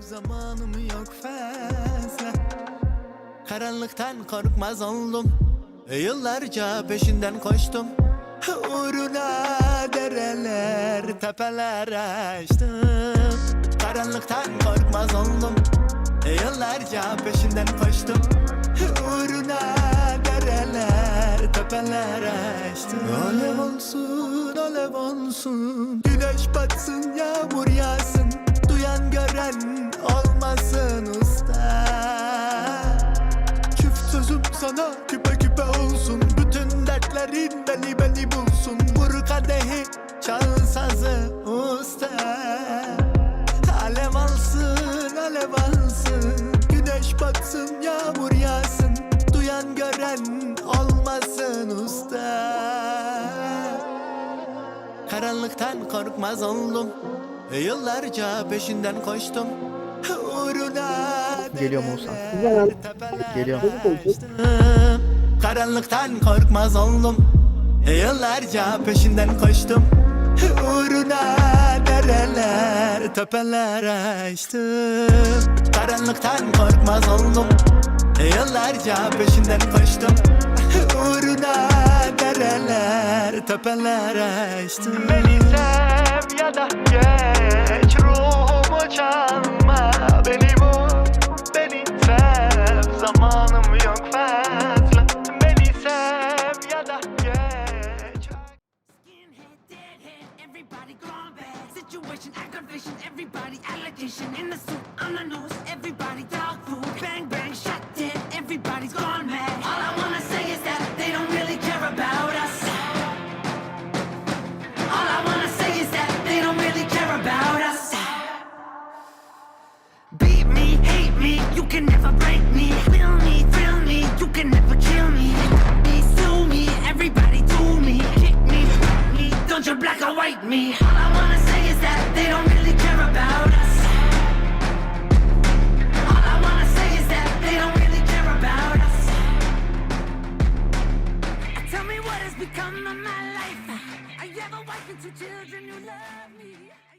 Zamanım yok fazla. Karanlıktan korkmaz oldum. Yıllarca peşinden koştum. Uğruna dereler tepeler açtım. Karanlıktan korkmaz oldum. Yıllarca peşinden koştum. Uğruna dereler tepeler açtım. Alev olsun alev olsun. Güneş batsın yağmur yağsın gören olmasın usta. Çift sözüm sana küpe küpe olsun. Bütün dertlerin beni beni bulsun. Vur kadehi sazı usta. Alev alsın alev alsın. Güneş batsın yağmur yağsın. Duyan gören olmasın usta. Karanlıktan korkmaz oldum Yıllarca peşinden koştum. Uğruna Geliyor Musa. Geliyor. Karanlıktan korkmaz oldum. Yıllarca peşinden koştum. Uğruna dereler, tepeler açtım. Karanlıktan korkmaz oldum. Yıllarca peşinden koştum. Uğruna dereler, tepeler açtım. Beni sev ya da geç Situation, aggravation, everybody allegation. In the suit, on the news, everybody dog food. Bang, bang, shot dead, everybody's gone mad. All I wanna say is that they don't really care about us. All I wanna say is that they don't really care about us. Beat me, hate me, you can never break me. Feel me, thrill me, you can never kill me. Me, sue me, everybody do me. Kick me, fuck me, don't you black or white me. All I wanna Tell me what has become of my life. I have a wife and two children who love me.